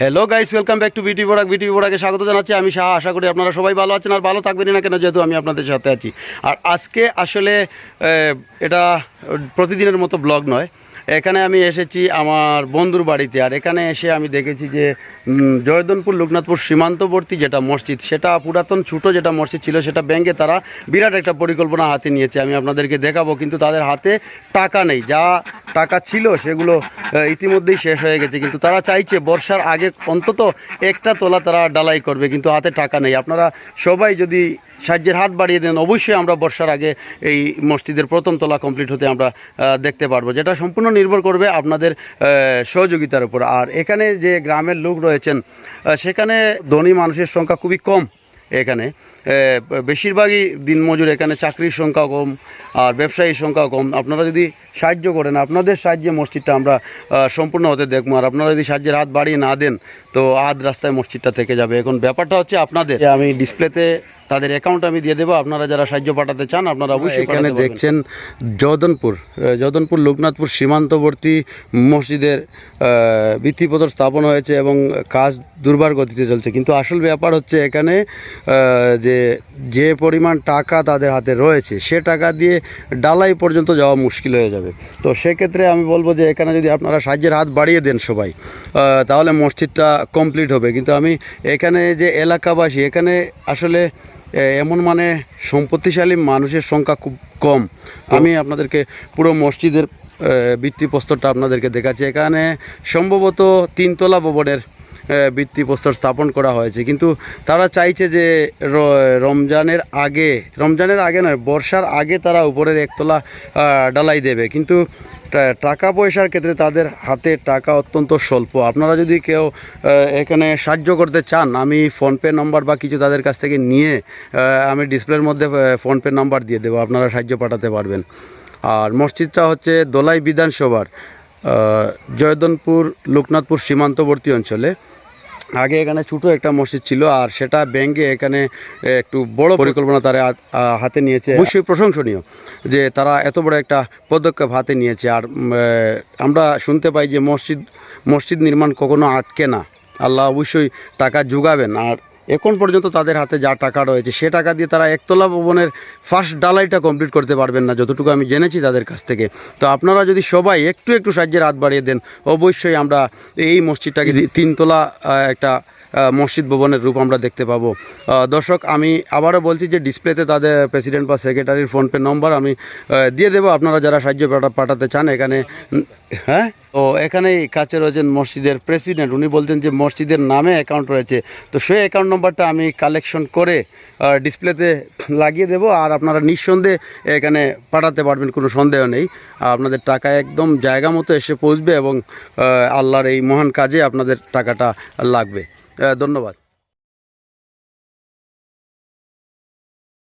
Hello guys welcome back to বিটি বোরাক বিটি বোরাকে স্বাগত জানাচ্ছি। আমি শাহ, আশা করি আপনারা সবাই ভালো আছেন। আর ভালো থাকবেন না কেন, যেহেতু আমি আপনাদের সাথে আছি। আর আজকে আসলে এটা প্রতিদিনের মতো ব্লগ নয়। এখানে আমি এসেছি আমার বন্ধুর বাড়িতে। আর এখানে এসে আমি দেখেছি যে জয়দনপুর লোকনাথপুর সীমান্তবর্তী যেটা মসজিদ, সেটা পুরাতন ছোটো যেটা মসজিদ ছিল, সেটা ব্যাঙ্কে তারা বিরাট একটা পরিকল্পনা হাতে নিয়েছে। আমি আপনাদেরকে দেখাবো, কিন্তু তাদের হাতে টাকা নেই। যা টাকা ছিল, সেগুলো ইতিমধ্যেই শেষ হয়ে গেছে। কিন্তু তারা চাইছে, বর্ষার আগে অন্তত একটা তোলা তারা ডালাই করবে, কিন্তু হাতে টাকা নেই। আপনারা সবাই যদি সাহায্যের হাত বাড়িয়ে দেন, অবশ্যই আমরা বর্ষার আগে এই মসজিদের প্রথম তলা কমপ্লিট হতে আমরা দেখতে পারব। যেটা সম্পূর্ণ নির্ভর করবে আপনাদের সহযোগিতার উপর। আর এখানে যে গ্রামের লোক রয়েছেন সেখানে ধনী মানুষের সংখ্যা খুবই কম। এখানে। বেশিরভাগই দিনমজুর এখানে চাকরির সংখ্যা কম আর ব্যবসায়ীর সংখ্যা কম। আপনারা যদি সাহায্য করেন আপনাদের সাহায্যে মসজিদটা আমরা সম্পূর্ণ হতে দেখব। আর আপনারা যদি সাহায্যের হাত বাড়িয়ে না দেন তো আধ রাস্তায় মসজিদটা থেকে যাবে। এখন ব্যাপারটা হচ্ছে আপনাদের। আমি ডিসপ্লেতে তাদের অ্যাকাউন্ট আমি দিয়ে দেবো। আপনারা যারা সাহায্য পাঠাতে চান আপনারা অবশ্যই এখানে দেখছেন জদনপুর জদনপুর লোকনাথপুর সীমান্তবর্তী মসজিদের ভিত্তিপত্র স্থাপন হয়েছে এবং কাজ দুর্বার গতিতে চলছে। কিন্তু আসল ব্যাপার হচ্ছে এখানে যে যে পরিমাণ টাকা তাদের হাতে রয়েছে, সে টাকা দিয়ে ডালাই পর্যন্ত যাওয়া মুশকিল হয়ে যাবে। তো সেক্ষেত্রে আমি বলব যে, এখানে যদি আপনারা সাহায্যের হাত বাড়িয়ে দেন সবাই তাহলে মসজিদটা কমপ্লিট হবে। কিন্তু আমি এখানে যে এলাকাবাসী, এখানে আসলে এমন মানে সম্পত্তিশালী মানুষের সংখ্যা খুব কম। আমি আপনাদেরকে পুরো মসজিদের ভিত্তিপ্রস্তরটা আপনাদেরকে দেখাচ্ছি। এখানে সম্ভবত তিনতলা ভবনের ভিত্তিপ্রস্তর স্থাপন করা হয়েছে। কিন্তু তারা চাইছে যে রমজানের আগে রমজানের আগে নয়, বর্ষার আগে তারা উপরের একতলা ডালাই দেবে। কিন্তু টাকা পয়সার ক্ষেত্রে তাদের হাতে টাকা অত্যন্ত স্বল্প। আপনারা যদি কেউ এখানে সাহায্য করতে চান, আমি ফোনপে নাম্বার বা কিছু তাদের কাছ থেকে নিয়ে আমি ডিসপ্লের মধ্যে ফোনপে নাম্বার দিয়ে দেবো। আপনারা সাহায্য পাঠাতে পারবেন। আর মসজিদটা হচ্ছে দোলাই বিধানসভার। জয়দনপুর, লোকনাথপুর সীমান্তবর্তী অঞ্চলে। আগে এখানে ছোটো একটা মসজিদ ছিল আর সেটা ব্যাঙ্গে এখানে একটু বড় পরিকল্পনা তারা হাতে নিয়েছে। অবশ্যই প্রশংসনীয় যে তারা এত বড় একটা পদক্ষেপ হাতে নিয়েছে। আর আমরা শুনতে পাই যে মসজিদ মসজিদ নির্মাণ কখনো আটকে না। আল্লাহ অবশ্যই টাকা যোগাবেন। আর এখন পর্যন্ত তাদের হাতে যা টাকা রয়েছে, সে টাকা দিয়ে তারা একতলা ভবনের ফার্স্ট ডালাইটা কমপ্লিট করতে পারবেন না, যতটুকু আমি জেনেছি তাদের কাছ থেকে। তো আপনারা যদি সবাই একটু একটু সাহায্যের হাত বাড়িয়ে দেন, অবশ্যই আমরা এই মসজিদটাকে তিনতলা একটা মসজিদ ভবনের রূপ আমরা দেখতে পাবো। দর্শক, আমি আবারও বলছি যে ডিসপ্লেতে তাদের প্রেসিডেন্ট বা সেক্রেটারির ফোনপে নম্বর আমি দিয়ে দেবো। আপনারা যারা সাহায্য পাঠাতে চান, এখানে হ্যাঁ? ও, এখানেই কাছে রয়েছেন মসজিদের প্রেসিডেন্ট। উনি বলছেন যে মসজিদের নামে অ্যাকাউন্ট রয়েছে। তো সেই অ্যাকাউন্ট নম্বরটা আমি কালেকশন করে ডিসপ্লেতে লাগিয়ে দেবো। আর আপনারা নিঃসন্দেহে এখানে পাঠাতে পারবেন, কোনো সন্দেহ নেই। আপনাদের টাকা একদম জায়গা মতো এসে পৌঁছবে এবং আল্লাহর এই মহান কাজে আপনাদের টাকাটা লাগবে। ধন্যবাদ।